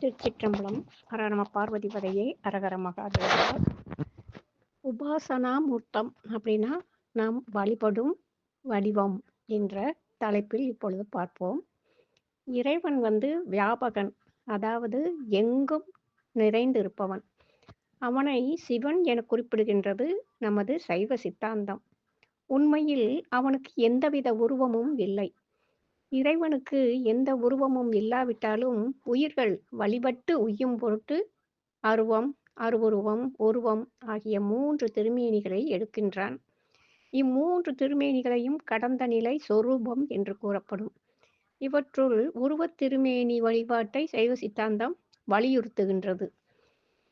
திருச்சிற்றம்பலம் ஹரநம பார்வதி வதையை அரகர மகாதேவா உபாசனா மூர்த்தம் அப்படின்னா நாம் வழிபடும் வடிவம் என்ற தலைப்பில் இப்பொழுது பார்ப்போம். இறைவன் வந்து வியாபகன் அதாவது எங்கும் நிறைந்திருப்பவன். அவனை சிவன் என குறிப்பிடுகின்றது நமது சைவ சித்தாந்தம். உண்மையில் அவனுக்கு எந்தவித உருவமும் இல்லை. இறைவனுக்கு எந்த உருவமும் இல்லாவிட்டாலும் உயிர்கள் வழிபட்டு உய்யும் பொருட்டு அருவம் அருவுருவம் உருவம் ஆகிய மூன்று திருமேனிகளை எடுக்கின்றான். இம்மூன்று திருமேனிகளையும் கடந்த நிலை சொரூபம் என்று கூறப்படும். இவற்றுள் உருவத் திருமேனி வழிபாட்டை சைவ சித்தாந்தம் வலியுறுத்துகின்றது.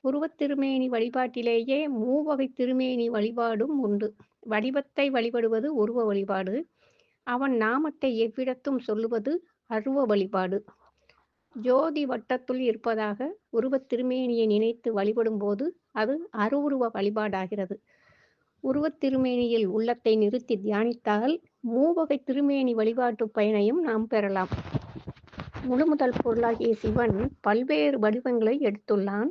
உருவத் திருமேனி வழிபாட்டிலேயே மூவகை திருமேனி வழிபாடும் உண்டு. வடிவத்தை வழிபடுவது உருவ வழிபாடு அவன் நாமத்தை எவ்விடத்தும் சொல்லுவது அருவ வழிபாடு. ஜோதி வட்டத்துள் இருப்பதாக உருவத் திருமேனியை நினைத்து வழிபடும் போது அது அருவுருவ வழிபாடாகிறது. உருவத் திருமேனியில் உள்ளத்தை நிறுத்தி தியானித்தால் மூவகை திருமேனி வழிபாட்டு பயனையும் நாம் பெறலாம். முழுமுதல் பொருளாகிய சிவன் பல்வேறு வடிவங்களை எடுத்துள்ளான்.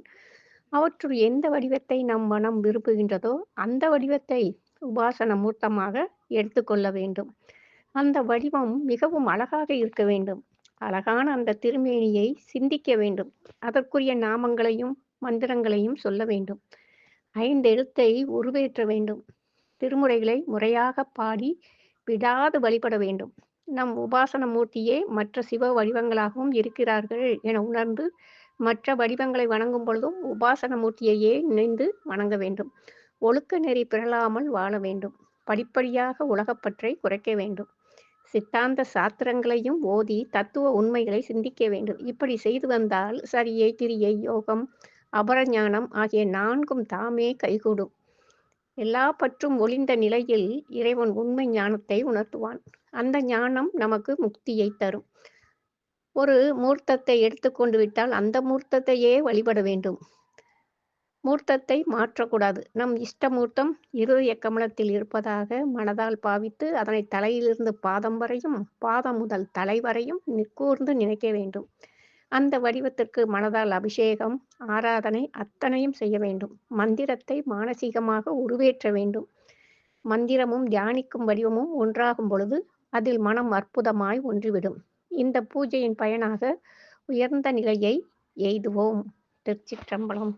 அவற்றுள் எந்த வடிவத்தை நம் மனம் விரும்புகின்றதோ அந்த வடிவத்தை உபாசன மூர்த்தமாக எடுத்துக்கொள்ள வேண்டும். அந்த வடிவம் மிகவும் அழகாக இருக்க வேண்டும். அழகான அந்த திருமேனியை சிந்திக்க வேண்டும். அதற்குரிய நாமங்களையும் மந்திரங்களையும் சொல்ல வேண்டும். ஐந்து எழுத்தை உருவேற்ற வேண்டும். திருமுறைகளை முறையாக பாடி விடாது வழிபட வேண்டும். நம் உபாசன மூர்த்தியே மற்ற சிவ வடிவங்களாகவும் இருக்கிறார்கள் என உணர்ந்து மற்ற வடிவங்களை வணங்கும் பொழுதும் உபாசன மூர்த்தியையே நினைந்து வணங்க வேண்டும். ஒழுக்க நெறி பிறழாமல் வாழ வேண்டும். படிப்படியாக உலகப்பற்றை குறைக்க வேண்டும். சித்தாந்த சாத்திரங்களையும் ஓதி தத்துவ உண்மைகளை சிந்திக்க வேண்டும். இப்படி செய்து வந்தால் சரியை கிரியை யோகம் அபரஞானம் ஆகிய நான்கும் தாமே கைகூடும். எல்லா பற்றும் ஒளிந்த நிலையில் இறைவன் உண்மை ஞானத்தை உணர்த்துவான். அந்த ஞானம் நமக்கு முக்தியை தரும். ஒரு மூர்த்தத்தை எடுத்துக்கொண்டு விட்டால் அந்த மூர்த்தத்தையே வழிபட வேண்டும். மூர்த்தத்தை மாற்றக்கூடாது. நம் இஷ்ட மூர்த்தம் இருதய கமலத்தில் இருப்பதாக மனதால் பாவித்து அதனை தலையிலிருந்து பாதம் வரையும் பாதம் முதல் தலை வரையும் நிற்கூர்ந்து நினைக்க வேண்டும். அந்த வடிவத்திற்கு மனதால் அபிஷேகம் ஆராதனை அத்தனையும் செய்ய வேண்டும். மந்திரத்தை மானசீகமாக உருவேற்ற வேண்டும். மந்திரமும் தியானிக்கும் வடிவமும் ஒன்றாகும் பொழுது அதில் மனம் அற்புதமாய் ஒன்றிவிடும். இந்த பூஜையின் பயனாக உயர்ந்த நிலையை எய்துவோம். திருச்சிற்றம்பலம்.